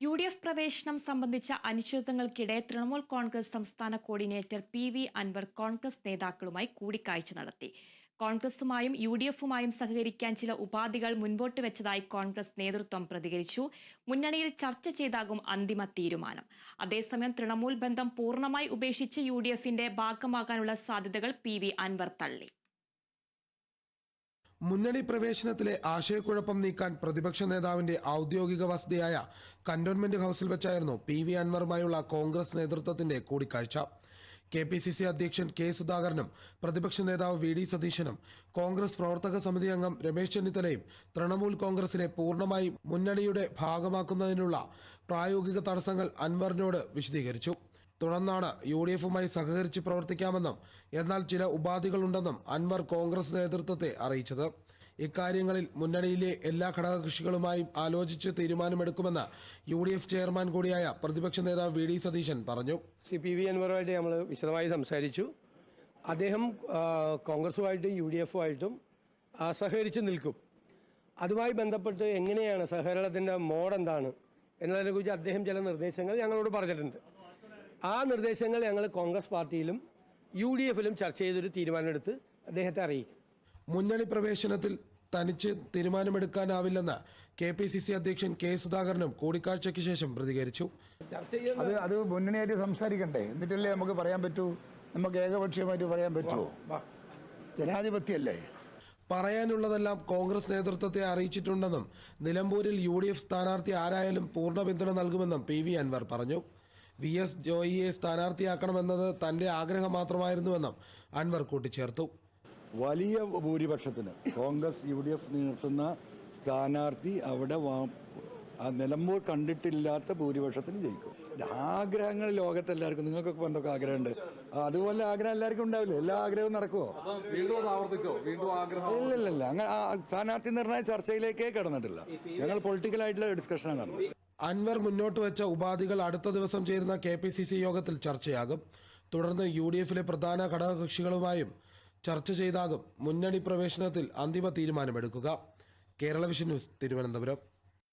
U D F പ്രവേശനം സംബന്ധിച്ച അനിശ്ചിതത്വങ്ങൾക്കിടെ തൃണമൂൽ കോൺഗ്രസ് സംസ്ഥാന coordinator P V Anvar Congress നേതാക്കളുമായി കൂടിക്കാഴ്ച നടത്തി. കോൺഗ്രസുമായും യു ഡി എഫുമായും സഹകരിക്കാൻ ചില ഉപാധികൾ മുൻപോട്ട് വെച്ചതായി കോൺഗ്രസ് നേതൃത്വം പ്രതികരിച്ചു. മുന്നണിയിൽ ചർച്ച ചെയ്താകും അന്തിമ തീരുമാനം. അതേസമയം തൃണമൂൽ ബന്ധം പൂർണമായി ഉപേക്ഷിച്ച് യു ഡി എഫിന്റെ ഭാഗമാകാനുള്ള സാധ്യതകൾ പി വി അൻവർ തള്ളി. മുന്നണി പ്രവേശനത്തിലെ ആശയക്കുഴപ്പം നീക്കാൻ പ്രതിപക്ഷ നേതാവിന്റെ ഔദ്യോഗിക വസതിയായ കന്റോൺമെന്റ് ഹൌസിൽ വെച്ചായിരുന്നു പി വി അൻവറുമായുള്ള കോൺഗ്രസ് നേതൃത്വത്തിന്റെ കൂടിക്കാഴ്ച. കെ പി സി സി അധ്യക്ഷൻ കെ സുധാകരനും പ്രതിപക്ഷ നേതാവ് വി ഡി സതീശനും കോൺഗ്രസ് പ്രവർത്തക സമിതി അംഗം രമേശ് ചെന്നിത്തലയും തൃണമൂൽ കോൺഗ്രസിനെ പൂർണമായും മുന്നണിയുടെ ഭാഗമാക്കുന്നതിനുള്ള പ്രായോഗിക തടസ്സങ്ങൾ അൻവറിനോട് വിശദീകരിച്ചു. തുടർന്നാണ് യു ഡി എഫുമായി സഹകരിച്ച് പ്രവർത്തിക്കാമെന്നും എന്നാൽ ചില ഉപാധികളുണ്ടെന്നും അൻവർ കോൺഗ്രസ് നേതൃത്വത്തെ അറിയിച്ചത്. ഇക്കാര്യങ്ങളിൽ മുന്നണിയിലെ എല്ലാ ഘടകകക്ഷികളുമായും ആലോചിച്ച് തീരുമാനമെടുക്കുമെന്ന് യു ഡി എഫ് ചെയർമാൻ കൂടിയായ പ്രതിപക്ഷ നേതാവ് വി ഡി സതീശൻ പറഞ്ഞു. സി പി വി അൻവറുമായിട്ട് നമ്മൾ വിശദമായി സംസാരിച്ചു. അദ്ദേഹം കോൺഗ്രസുമായിട്ടും യു ഡി എഫുമായിട്ടും സഹകരിച്ച് നിൽക്കും. അതുമായി ബന്ധപ്പെട്ട് എങ്ങനെയാണ് സഹകരണത്തിന്റെ മോഡ് എന്താണ് എന്നതിനെക്കുറിച്ച് അദ്ദേഹം ചില നിർദ്ദേശങ്ങൾ ഞങ്ങളോട് പറഞ്ഞിട്ടുണ്ട്. ആ നിർദ്ദേശങ്ങൾ ഞങ്ങൾ കോൺഗ്രസ് പാർട്ടിയിലും യു ഡി എഫിലും ചർച്ച ചെയ്തൊരു തീരുമാനമെടുത്ത് അദ്ദേഹത്തെ അറിയിക്കും. മുന്നണി പ്രവേശനത്തിൽ തനിച്ച് തീരുമാനമെടുക്കാനാവില്ലെന്ന് കെ പി സി സി അധ്യക്ഷൻ കെ സുധാകരനും കൂടിക്കാഴ്ചയ്ക്ക് ശേഷം പ്രതികരിച്ചു. അത് അത് മുന്നണിയായിട്ട് സംസാരിക്കണ്ടേ? എന്നിട്ടല്ലേ നമുക്ക് പറയാൻ പറ്റൂ? നമുക്ക് ഏകപക്ഷീയമായിട്ട് പറയാൻ പറ്റൂ? ജനാധിപത്യമല്ലേ പറയാനുള്ളതെല്ലാം കോൺഗ്രസ് നേതൃത്വത്തെ അറിയിച്ചിട്ടുണ്ടെന്നും നിലമ്പൂരിൽ യു ഡി എഫ് സ്ഥാനാർത്ഥി ആരായാലും പൂർണ പിന്തുണ നൽകുമെന്നും പി വി അൻവർ പറഞ്ഞു. വി എസ് ജോയിയെ സ്ഥാനാർത്ഥിയാക്കണമെന്നത് തന്റെ ആഗ്രഹം മാത്രമായിരുന്നുവെന്നും അൻവർ കൂട്ടിച്ചേർത്തു. വലിയ ഭൂരിപക്ഷത്തിന് കോൺഗ്രസ് യു ഡി എഫ് നിർത്തുന്ന സ്ഥാനാർത്ഥി അവിടെ ആ നിലമ്പൂർ കണ്ടിട്ടില്ലാത്ത ഭൂരിപക്ഷത്തിന് ജയിക്കും. ആഗ്രഹങ്ങൾ ലോകത്ത് എല്ലാവർക്കും നിങ്ങൾക്കൊക്കെ എന്തൊക്കെ ആഗ്രഹമുണ്ട്? അതുപോലെ ആഗ്രഹം എല്ലാവർക്കും ഉണ്ടാവില്ല? എല്ലാ ആഗ്രഹവും നടക്കുമോ വീണ്ടും അത് ആവർത്തിച്ചോ? വീണ്ടും ആഗ്രഹം ഇല്ലല്ല അങ്ങനെ ആ സ്ഥാനാർത്ഥി നിർണയ ചർച്ചയിലേക്കേ കടന്നിട്ടില്ല. ഞങ്ങൾ പൊളിറ്റിക്കൽ ആയിട്ടുള്ള ഡിസ്കഷനാണ് നടന്നത്. അൻവർ മുന്നോട്ട് വെച്ച ഉപാധികൾ അടുത്ത ദിവസം ചേരുന്ന കെ പി സി സി യോഗത്തിൽ ചർച്ചയാകും. തുടർന്ന് യു ഡി എഫിലെ പ്രധാന ഘടകകക്ഷികളുമായും ചർച്ച ചെയ്താകും. മുന്നണി പ്രവേശനത്തിൽ അന്തിമ തീരുമാനമെടുക്കുക. Kerala vision news Thiruvananthapuram.